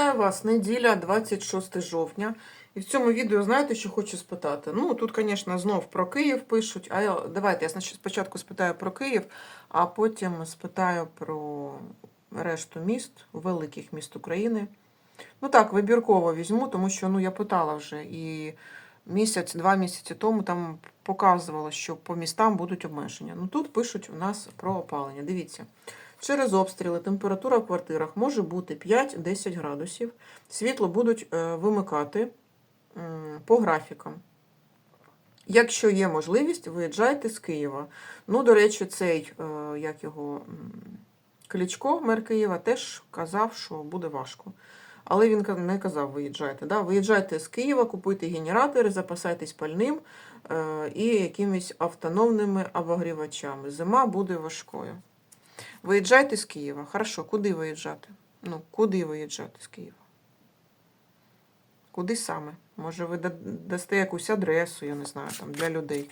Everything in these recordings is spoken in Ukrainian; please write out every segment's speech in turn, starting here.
Вітаю вас, неділя, 26 жовтня. І в цьому відео знаєте, що хочу спитати? Ну, тут, звісно, знов про Київ пишуть. А я, давайте я спочатку спитаю про Київ, а потім спитаю про решту міст, великих міст України. Ну так, вибірково візьму, тому що ну, я питала вже. І місяць, два місяці тому там показувало, що по містам будуть обмеження. Ну тут пишуть у нас про опалення. Дивіться. Через обстріли температура в квартирах може бути 5-10 градусів. Світло будуть е, вимикати по графікам. Якщо є можливість, виїжджайте з Києва. Ну, до речі, цей, е, як його Кличко, мер Києва, теж казав, що буде важко. Але він не казав виїжджайте. Да? Виїжджайте з Києва, купуйте генератори, запасайтесь пальним е, і якимись автономними обогрівачами. Зима буде важкою. Виїжджайте з Києва. Хорошо, куди виїжджати? Ну, куди виїжджати з Києва? Куди саме? Може, ви дасте якусь адресу, я не знаю, там, для людей.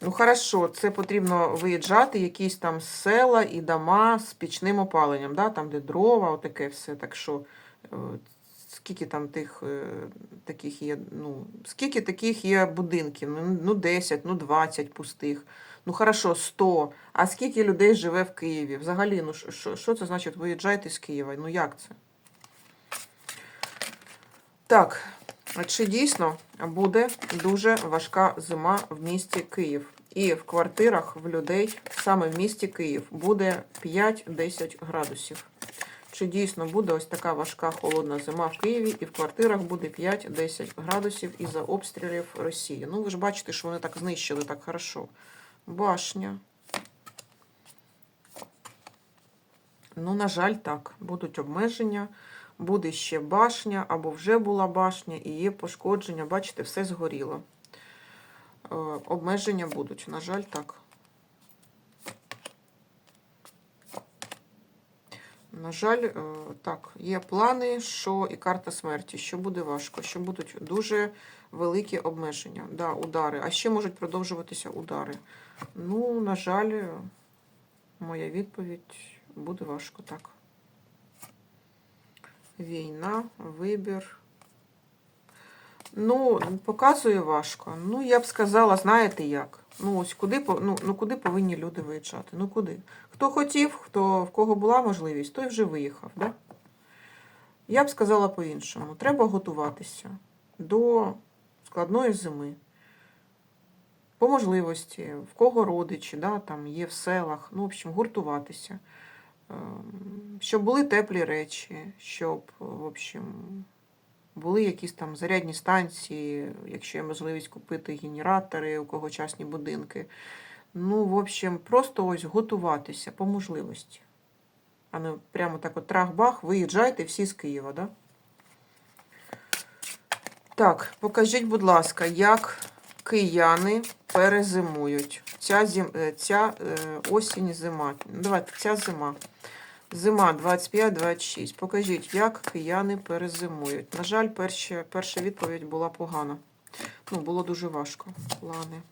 Ну, хорошо, це потрібно виїжджати, якісь там села і дома з пічним опаленням, да? там, де дрова, отаке все. Так що, е, скільки там тих е, таких є, ну, скільки таких є будинків? Ну, ну 10, ну 20 пустих. Ну, хорошо, 100. А скільки людей живе в Києві? Взагалі, ну що- що, це значить виїжджайте з Києва? Ну як це? Так, чи дійсно буде дуже важка зима в місті Київ? І в квартирах в людей саме в місті Київ буде 5-10 градусів. Чи дійсно буде ось така важка холодна зима в Києві, і в квартирах буде 5-10 градусів із-за обстрілів Росії? Ну, ви ж бачите, що вони так знищили так хорошо. Башня. Ну, на жаль, так. Будуть обмеження, буде ще башня, або вже була башня, і є пошкодження. Бачите, все згоріло. Е, обмеження будуть, на жаль, так. На жаль, е, так, є плани, що і карта смерті, що буде важко, що будуть дуже великі обмеження, да, удари. А ще можуть продовжуватися удари. Ну, на жаль, моя відповідь буде важко, так. Війна, вибір. Ну, показує важко. Ну, я б сказала, знаєте як? Ну, ось куди, ну, ну, куди повинні люди виїжджати? Ну куди? Хто хотів, хто, в кого була можливість, той вже виїхав. Да? Я б сказала по-іншому. Треба готуватися до складної зими. По можливості, в кого родичі, да, там є в селах, ну, в общем, гуртуватися. Ем, Щоб були теплі речі, щоб, в общем, були якісь там зарядні станції, якщо є можливість купити генератори, у кого частні будинки. Ну, в общем, просто ось готуватися по можливості. А не прямо так от трах-бах, виїжджайте всі з Києва, да? Так, покажіть, будь ласка, як кияни перезимують. Ця, зим, е, ця е, осінь зима. Ну, Давайте, ця зима. Зима 25-26. Покажіть, як кияни перезимують. На жаль, перша, перша відповідь була погана. Ну, було дуже важко. Плани.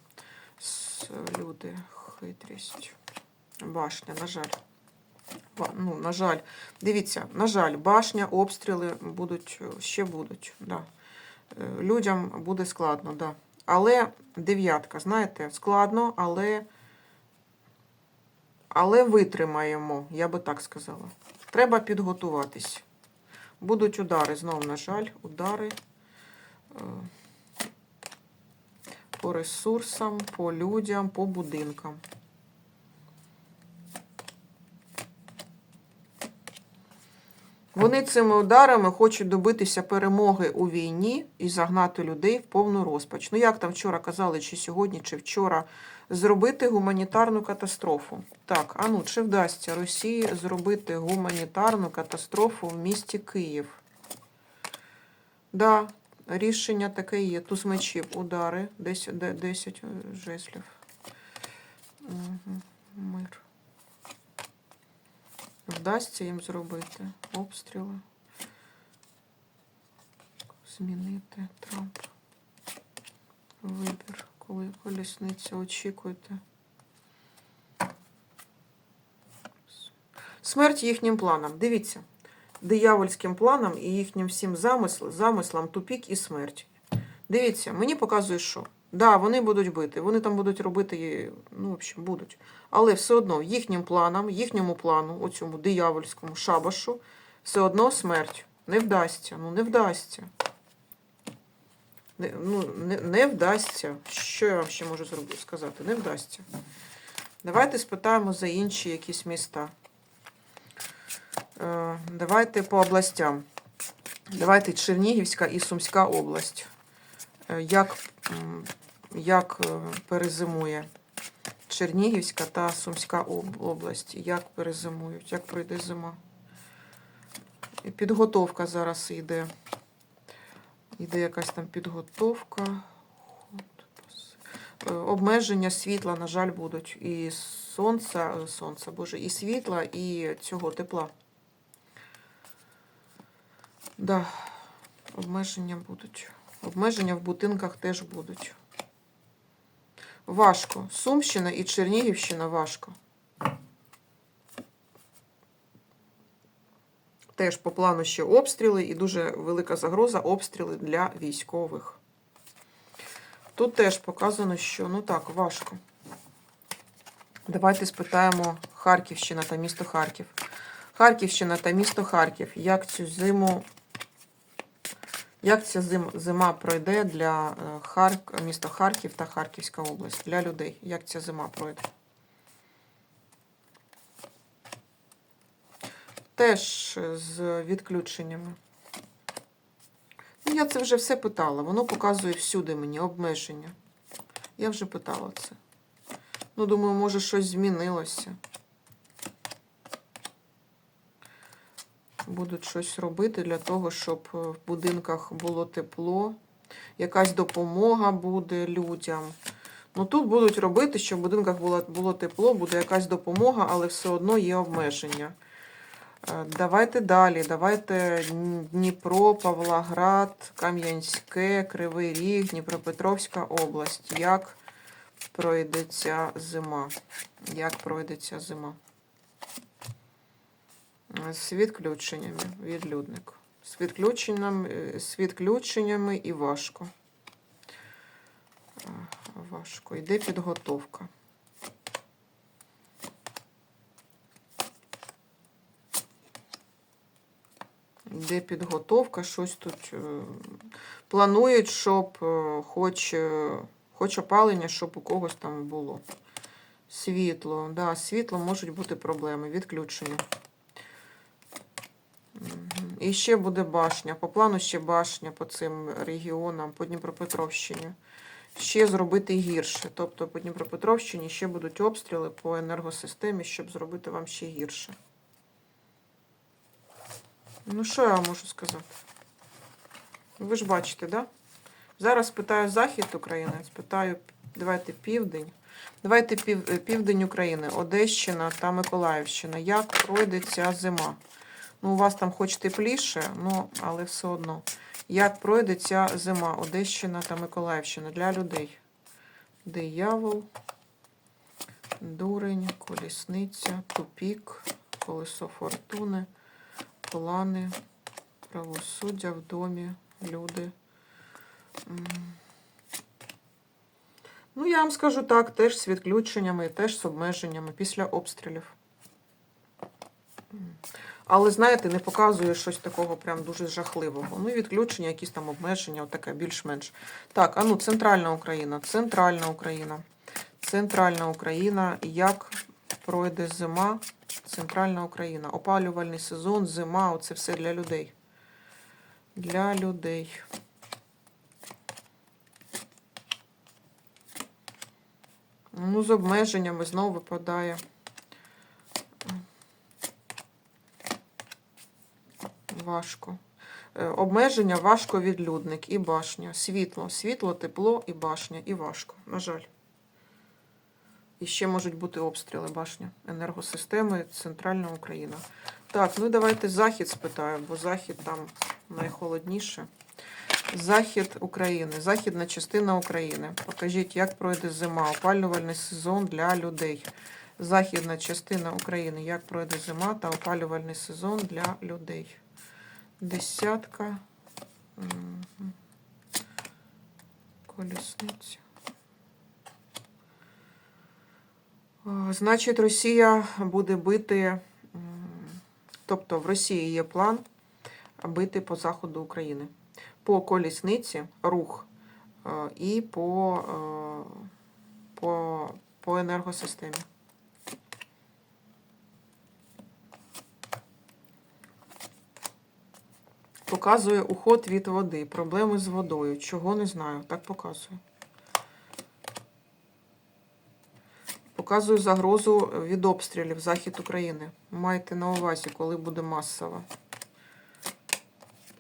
Люди, хитрість. Башня, на жаль. Ну, на жаль. Дивіться, на жаль, башня, обстріли будуть, ще будуть. Да. Е, Людям буде складно, да. Але дев'ятка, знаєте, складно, але, але витримаємо, я би так сказала. Треба підготуватись. Будуть удари, знову, на жаль, удари е, по ресурсам, по людям, по будинкам. Вони цими ударами хочуть добитися перемоги у війні і загнати людей в повну розпач. Ну, як там вчора казали, чи сьогодні, чи вчора, зробити гуманітарну катастрофу. Так, а ну, чи вдасться Росії зробити гуманітарну катастрофу в місті Київ? Да, рішення таке є. Туз мечів, удари, 10, 10 е, жеслів. Угу. Мир. Вдасться їм зробити обстріли. Змінити Трамп. Вибір, коли колісниця очікуйте. Смерть їхнім планам. Дивіться, диявольським планам і їхнім всім замисл, замислам тупік і смерть. Дивіться, мені показує, що. Да, вони будуть бити, вони там будуть робити, ну, в общем, будуть. Але все одно їхнім планам, їхньому плану, оцьому диявольському шабашу, все одно смерть. Не вдасться. Ну, не вдасться. Не, ну, не, не вдасться. Що я вам ще можу зробити, сказати? Не вдасться. Давайте спитаємо за інші якісь міста. Е, Давайте по областям. Давайте Чернігівська і Сумська область. Е, Як, як е, перезимує Чернігівська та Сумська область? Як перезимують? Як пройде зима? Підготовка зараз йде. Йде якась там підготовка. Е, Обмеження світла, на жаль, будуть. І сонця, е, сонця, боже, і світла, і цього тепла. Да, обмеження будуть. Обмеження в будинках теж будуть. Важко. Сумщина і Чернігівщина важко. Теж по плану ще обстріли і дуже велика загроза обстріли для військових. Тут теж показано, що ну так, важко. Давайте спитаємо Харківщина та місто Харків. Харківщина та місто Харків. Як цю зиму, як ця зима пройде для е, Харк, міста Харків та Харківська область, для людей? Як ця зима пройде? Теж з відключеннями. Ну, я це вже все питала. Воно показує всюди мені обмеження. Я вже питала це. Ну, думаю, може щось змінилося. Будуть щось робити для того, щоб е, в будинках було тепло. Якась допомога буде людям. Ну тут будуть робити, щоб в будинках було, було тепло, буде якась допомога, але все одно є обмеження. Е, Давайте далі. Давайте Дніпро, Павлоград, Кам'янське, Кривий Ріг, Дніпропетровська область. Як пройде ця зима? Як пройде ця зима? Е, З відключеннями, відлюдник. З відключеннями, з відключеннями і важко. Е, Важко. Йде підготовка. Йде підготовка, щось тут е, планують, щоб е, хоч, е, хоч опалення, щоб у когось там було. Світло, да, світло можуть бути проблеми, відключення. І ще буде башня. По плану ще башня по цим регіонам, по Дніпропетровщині. Ще зробити гірше. Тобто по Дніпропетровщині ще будуть обстріли по енергосистемі, щоб зробити вам ще гірше. Ну, що я вам можу сказати? Ви ж бачите, да? Зараз питаю захід України, спитаю, давайте південь. Давайте пів, південь України, Одещина та Миколаївщина. Як пройде ця зима? Ну, у вас там хоч тепліше, ну, але все одно. Як пройде ця зима, Одещина та Миколаївщина для людей? Диявол, дурень, колісниця, тупік, колесо фортуни плани, правосуддя в домі, люди. Ну, я вам скажу так, теж з відключеннями, теж з обмеженнями після обстрілів. Але, знаєте, не показує щось такого прям дуже жахливого. Ну, відключення, якісь там обмеження, отаке, більш-менш. Так, а ну, центральна Україна, центральна Україна. Центральна Україна. Як пройде зима? Центральна Україна. Опалювальний сезон, зима, оце все для людей. Для людей. Ну, з обмеженнями знову випадає. Важко. Е, Обмеження важко відлюдник і башня. Світло, світло, тепло і башня. І важко. На жаль. І ще можуть бути обстріли башня енергосистеми, Центральна Україна. Так, ну давайте захід спитаю, бо захід там найхолодніше. Захід України, західна частина України. Покажіть, як пройде зима, опалювальний сезон для людей. західна частина України. Як пройде зима та опалювальний сезон для людей? Десятка. Колісниця. Значить, Росія буде бити, тобто в Росії є план бити по заходу України. По колісниці рух е, і по, е, по, по енергосистемі. Показує уход від води, проблеми з водою. Чого не знаю, так показує. Показую загрозу від обстрілів захід України. Майте на увазі, коли буде масово.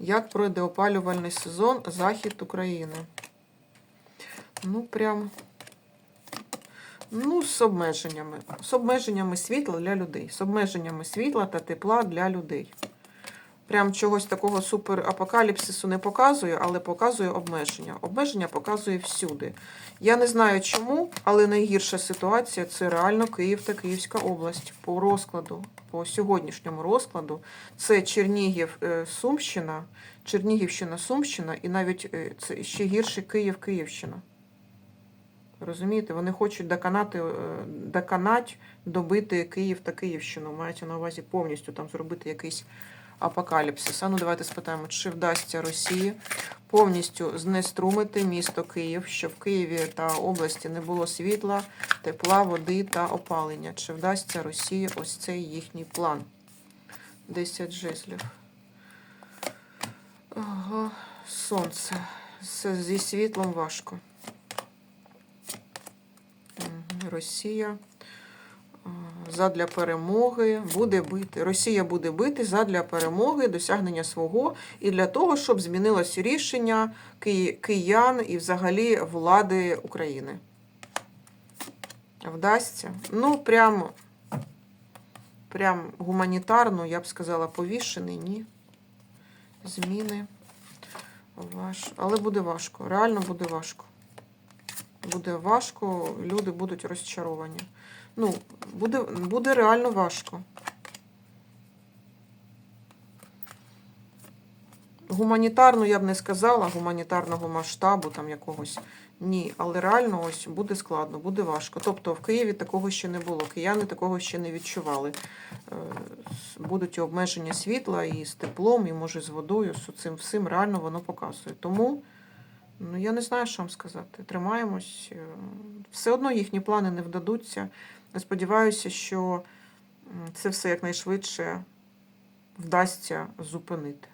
Як пройде опалювальний сезон захід України? Ну, прям. Ну, з обмеженнями. З обмеженнями світла для людей. З обмеженнями світла та тепла для людей. Прям чогось такого суперапокаліпсису не показує, але показує обмеження. Обмеження показує всюди. Я не знаю чому, але найгірша ситуація це реально Київ та Київська область по розкладу, по сьогоднішньому розкладу. Це Чернігів, е, Сумщина, Чернігівщина, Сумщина і навіть е, це ще гірше Київ, Київщина. Розумієте, вони хочуть доконати, е, доконать, добити Київ та Київщину. Мається на увазі повністю там зробити якийсь апокаліпсис. А ну давайте спитаємо, чи вдасться Росії повністю знеструмити місто Київ, щоб в Києві та області не було світла, тепла, води та опалення. Чи вдасться Росії ось цей їхній план? 10 жезлів. Ага, сонце. Зі світлом важко. Росія задля перемоги буде бити. Росія буде бити задля перемоги, досягнення свого і для того, щоб змінилось рішення ки- киян і взагалі влади України. Вдасться? Ну, прям, прям гуманітарно, я б сказала, повішений, ні. Зміни. Важ... Але буде важко. Реально буде важко. Буде важко, люди будуть розчаровані. Ну, буде, буде реально важко. Гуманітарно я б не сказала, гуманітарного масштабу там якогось. Ні, але реально ось буде складно, буде важко. Тобто в Києві такого ще не було. Кияни такого ще не відчували. Е, Будуть і обмеження світла і з теплом, і може з водою, з цим всім реально воно показує. Тому ну, я не знаю, що вам сказати. Тримаємось. Е, Все одно їхні плани не вдадуться. Сподіваюся, що це все якнайшвидше вдасться зупинити.